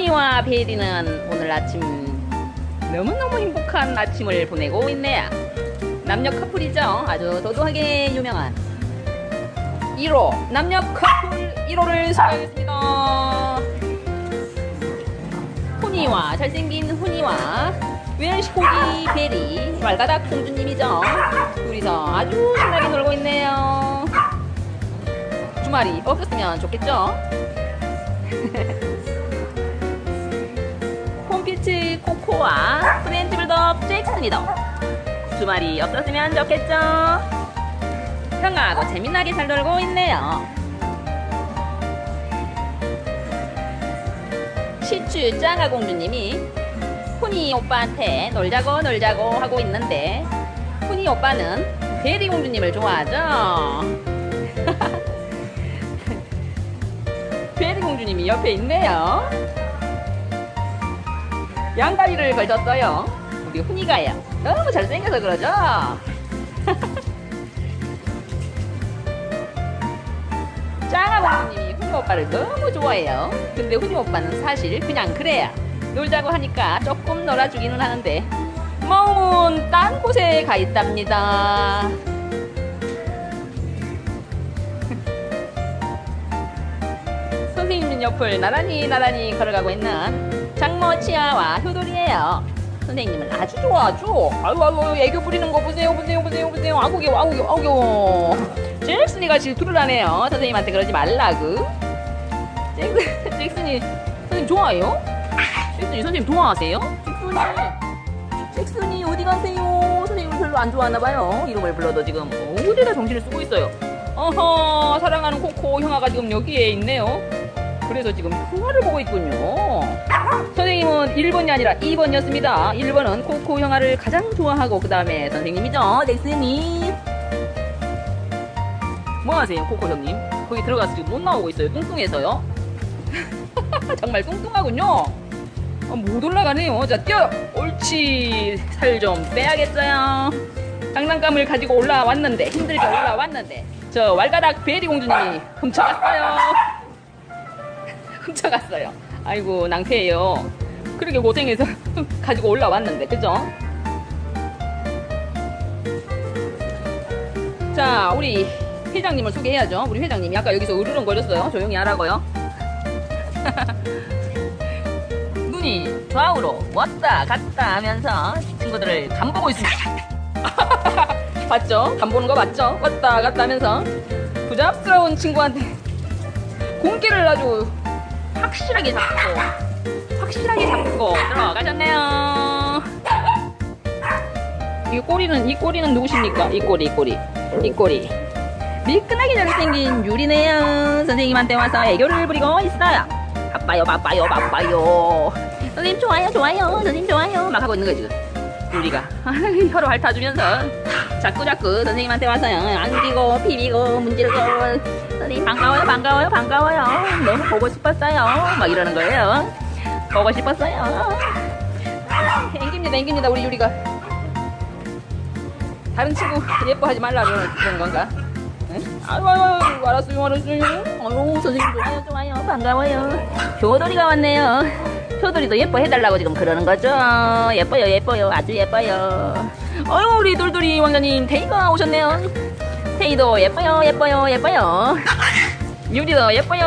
훈이와 베리는 오늘 아침 너무너무 행복한 아침을 보내고 있네요. 남녀 커플이죠. 아주 도도하게 유명한 1호 남녀 커플 1호를 소개하겠습니다. 훈이와 잘생긴 훈이와 웰시코기 베리 말가닥 공주님이죠. 둘이서 아주 신나게 놀고 있네요. 주말이 없었으면 좋겠죠? 홈피치 코코와 프렌치 불덕 잭슨이도 주말이 없었으면 좋겠죠? 형아하고 재미나게 잘 놀고 있네요. 시추 짱아 공주님이 훈이 오빠한테 놀자고 놀자고 하고 있는데 훈이 오빠는 베리 공주님을 좋아하죠? 베리 공주님이 옆에 있네요. 양다리를 걸쳤어요. 우리 훈이가요. 너무 잘생겨서 그러죠? 짱아 공주님이 훈이 오빠를 너무 좋아해요. 근데 훈이 오빠는 사실 그냥 그래요. 놀자고 하니까 조금 놀아주기는 하는데 마음은 딴 곳에 가 있답니다. 선생님 옆을 나란히 나란히 걸어가고 있는 장모 치아와 효돌이에요. 선생님은 아주 좋아하죠. 아유 아유 애교 부리는 거 보세요 보세요 보세요 보세요. 아구 귀여워 아구 귀여워 아구 귀여워. 잭슨이가 질투를 하네요. 선생님한테 그러지 말라고. 잭슨, 잭슨이 선생님 좋아해요? 잭슨이 선생님 좋아하세요? 잭슨이 잭슨이 어디 가세요? 선생님을 별로 안 좋아하나 봐요. 이름을 불러도 지금 어디다 정신을 쓰고 있어요. 어허 사랑하는 코코 형아가 지금 여기에 있네요. 그래서 지금 형아를 보고 있군요. 선생님은 1번이 아니라 2번이었습니다. 1번은 코코 형아를 가장 좋아하고 그 다음에 선생님이죠. 넥슨이 뭐 하세요, 코코 형님? 거기 들어가서 지금 못 나오고 있어요. 뚱뚱해서요. 정말 뚱뚱하군요. 아, 못 올라가네요. 자, 뛰어! 옳지. 살 좀 빼야겠어요. 장난감을 가지고 올라왔는데, 힘들게 올라왔는데, 저 왈가닥 베리 공주님이 훔쳐갔어요. 훔쳐갔어요. 아이고, 낭패예요. 그렇게 고생해서 가지고 올라왔는데, 그죠? 자, 우리 회장님을 소개해야죠. 우리 회장님이 아까 여기서 으르렁거렸어요. 조용히 하라고요. 눈이 좌우로 왔다 갔다 하면서 친구들을 간보고 있습니다. 봤죠? 간보는 거 봤죠? 왔다 갔다 하면서 부잡스러운 친구한테 공기를 아주 확실하게 잡고 확실하게 잡고 들어가셨네요. 이 꼬리는 이 꼬리는 누구십니까? 이 꼬리 이 꼬리 이 꼬리 밀끈하게 잘생긴 유리네요. 선생님한테 와서 애교를 부리고 있어요. 바빠요, 바빠요, 바빠요. 선생님 좋아요, 좋아요. 선생님 좋아요. 막 하고 있는 거지. 유리가 혀로 핥아주면서 자꾸 자꾸 선생님한테 와서요. 안기고 비비고 문지르고 선생님 반가워요, 반가워요, 반가워요. 너무 보고 싶었어요. 막 이러는 거예요. 보고 싶었어요. 앵깁니다, 앵깁니다, 우리 유리가. 다른 친구 예뻐하지 말라 그러는 건가? 응? 아유, 아유, 알았어요, 알았어요. 아유, 선생님 좋아요, 좋아요, 반가워요. 효돌이가 왔네요. 효돌이 도 예뻐해달라고 지금 그러는 거죠. 예뻐요, 예뻐요, 아주 예뻐요. 어유, 우리 돌돌이 왕자님, 테이가 오셨네요. 테이도 예뻐요, 예뻐요, 예뻐요. 유리도 예뻐요.